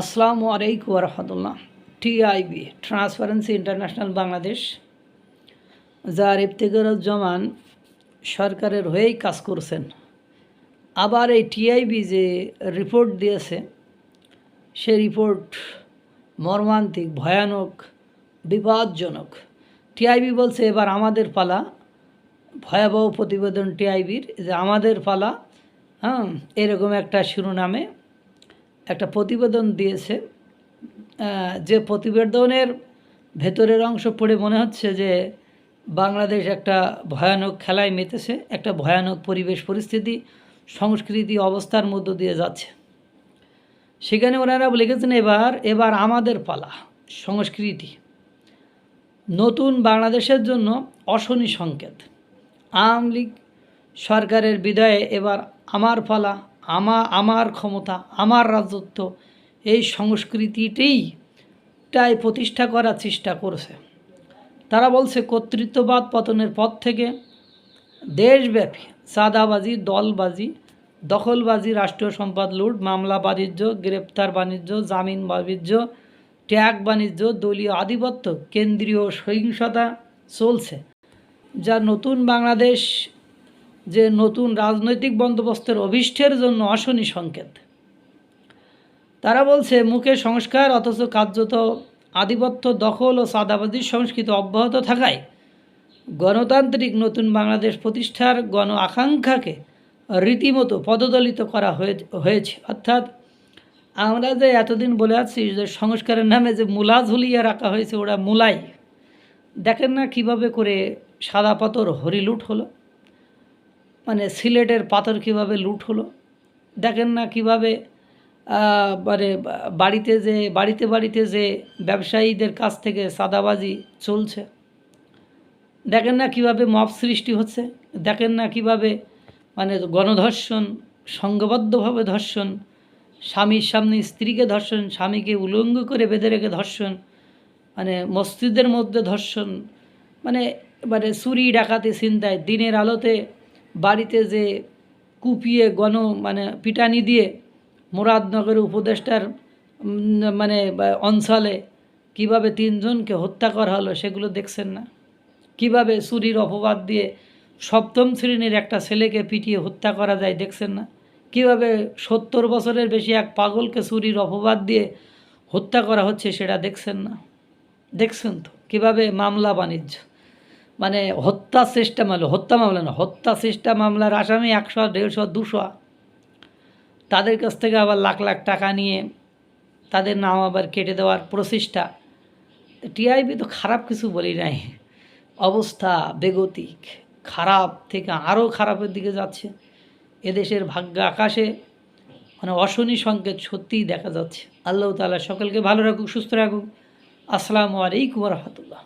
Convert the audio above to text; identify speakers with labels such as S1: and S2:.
S1: আসসালামু আলাইকুম রহমতুল্লাহ। টিআইবি ট্রান্সপারেন্সি ইন্টারন্যাশনাল বাংলাদেশ যার ইফতেকরুজ্জামান সরকারের হয়েই কাজ করছেন। আবার এই টিআইবি যে রিপোর্ট দিয়েছে, সে রিপোর্ট মর্মান্তিক, ভয়ানক বিপদজনক টিআইবি বলছে, এবার আমাদের পালা। ভয়াবহ প্রতিবেদন টিআইবির যে আমাদের পালা হ্যাঁ এরকম একটা শিরোনামে একটা প্রতিবেদন দিয়েছে যে প্রতিবেদনের ভেতরের অংশ পড়ে মনে হচ্ছে যে বাংলাদেশ একটা ভয়ানক খেলায় মেতেছে, একটা ভয়ানক পরিবেশ পরিস্থিতি, সংস্কৃতি অবস্থার মধ্য দিয়ে যাচ্ছে। সেখানে ওনারা লিখেছেন, এবার এবার আমাদের পালা, সংস্কৃতি। নতুন বাংলাদেশের জন্য অশনি সংকেত। আওয়ামী লীগ সরকারের বিদায়ে এবার আমার পালা আমা, আমার ক্ষমতা, আমার রাজত্ব, এই সংস্কৃতিতেই টাই প্রতিষ্ঠা করার চেষ্টা করছে। তারা বলছে, কর্তৃত্ববাদ পতনের পর থেকে দেশব্যাপী চাঁদাবাজি, দলবাজি, দখলবাজি, রাষ্ট্রীয় সম্পদ লুট, মামলা বাণিজ্য, গ্রেপ্তার বাণিজ্য, জামিন বাণিজ্য, ট্যাগ বাণিজ্য, দলীয় আধিপত্য, কেন্দ্রীয় সহিংসতা চলছে। যা নতুন বাংলাদেশ যে নতুন রাজনৈতিক বন্দোবস্তের অভিষ্টের জন্য অশনি সংকেত। তারা বলছে, মুখে সংস্কার, অথচ কার্যত আধিপত্য দখল ও সাদাবাদীর সংস্কৃতি অব্যাহত থাকায় গণতান্ত্রিক নতুন বাংলাদেশ প্রতিষ্ঠার গণ আকাঙ্ক্ষাকে রীতিমতো পদদলিত করা হয়ে হয়েছে। অর্থাৎ আমরা যে এতদিন বলে আছি যে সংস্কারের নামে যে মূলা ঝুলিয়ে রাখা হয়েছে, ওরা মূলাই। দেখেন না কীভাবে করে সাদা পাথর হরিলুট হলো। মানে সিলেটের পাথর কীভাবে লুট হলো? দেখেন না কীভাবে মানে বাড়িতে যে, বাড়িতে বাড়িতে যে ব্যবসায়ীদের কাছ থেকে সাদাবাজি চলছে। দেখেন না কীভাবে মব সৃষ্টি হচ্ছে। দেখেন না কীভাবে মানে গণধর্ষণ, সংঘবদ্ধভাবে ধর্ষণ, স্বামীর সামনে স্ত্রীকে ধর্ষণ, স্বামীকে উলঙ্গ করে বেঁধে রেখে ধর্ষণ মানে মসজিদের মধ্যে ধর্ষণ মানে মানে চুরি, ডাকাতি চিন্তায় দিনের আলোতে বাড়িতে যে কুপিয়ে গণ মানে পিটানি দিয়ে মুরাদনগরের উপদেষ্টার মানে অঞ্চলে কীভাবে তিনজনকে হত্যা করা হলো সেগুলো দেখছেন না? কীভাবে চুরির অপবাদ দিয়ে সপ্তম শ্রেণির একটা ছেলেকে পিটিয়ে হত্যা করা যায় দেখছেন না? কীভাবে সত্তর বছরের বেশি এক পাগলকে চুরির অপবাদ দিয়ে হত্যা করা হচ্ছে সেটা দেখছেন না? দেখছেন তো? কীভাবে মামলা বাণিজ্য? মানে হত্যা চেষ্টা মামলা হত্যা মামলা না, হত্যা চেষ্টা মামলার আসামি একশো, দেড়শো, দুশো। তাদের কাছ থেকে আবার লাখ লাখ টাকা নিয়ে তাদের নাম আবার কেটে দেওয়ার প্রচেষ্টা। টিআইবি তো খারাপ কিছু বলি নাই। অবস্থা বেগতিক, খারাপ থেকে আরও খারাপের দিকে যাচ্ছে। এদেশের ভাগ্য আকাশে মানে অশনি সংকেত সত্যিই দেখা যাচ্ছে। আল্লাহ তাআলা সকলকে ভালো রাখুক, সুস্থ রাখুক। আসসালামু আলাইকুম রহমতুল্লাহ।